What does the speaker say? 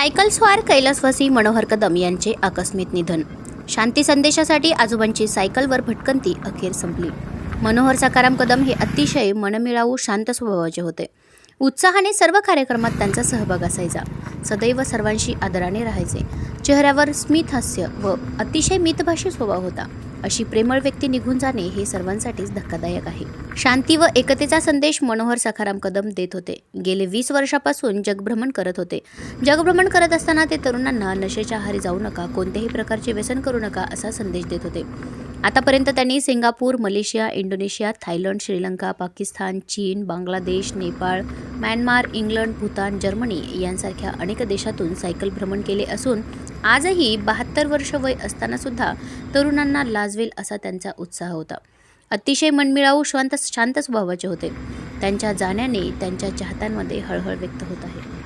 Cycle स्वार कैलासवासी मनोहर कदम यांचे आकस्मिक निधन. शांती संदेशासाठी आजोबांची सायकलवर भटकंती अखेर संपली. मनोहर सकाराम कदम हे अतिशय मनमिळावू शांत स्वभावाचे होते. उत्साहाने सर्व कार्यक्रमात त्यांचा सहभाग असायचा. सदैव सर्वांशी आदराने राहायचे. चेहऱ्यावर स्मित हास्य व अतिशय मितभाषी स्वभाव होता. अशी प्रेमळ व्यक्ती निघून जाणे हे सर्वांसाठीच धक्कादायक आहे. शांती व एकतेचा संदेश मनोहर सखाराम कदम देत होते. गेले वीस वर्षापासून जगभ्रमण करत होते. जगभ्रमण करत असताना ते तरुणांना नशेच्या आहारी जाऊ नका कोणत्याही प्रकारचे व्यसन करू नका असा संदेश देत होते. आतापर्यंत त्यांनी Singapore Malaysia Indonesia Thailand Sri Lanka Pakistan चीन Bangladesh Nepal Myanmar England Bhutan Germany यांसारख्या अनेक देशातून सायकल भ्रमण केले असून आजही बहात्तर वर्ष वय असतानासुद्धा तरुणांना लाजवेल असा त्यांचा उत्साह होता. अतिशय मनमिळावू शांत शांत स्वभावाचे होते. त्यांच्या जाण्याने त्यांच्या चाहत्यांमध्ये हळहळ व्यक्त होत आहे.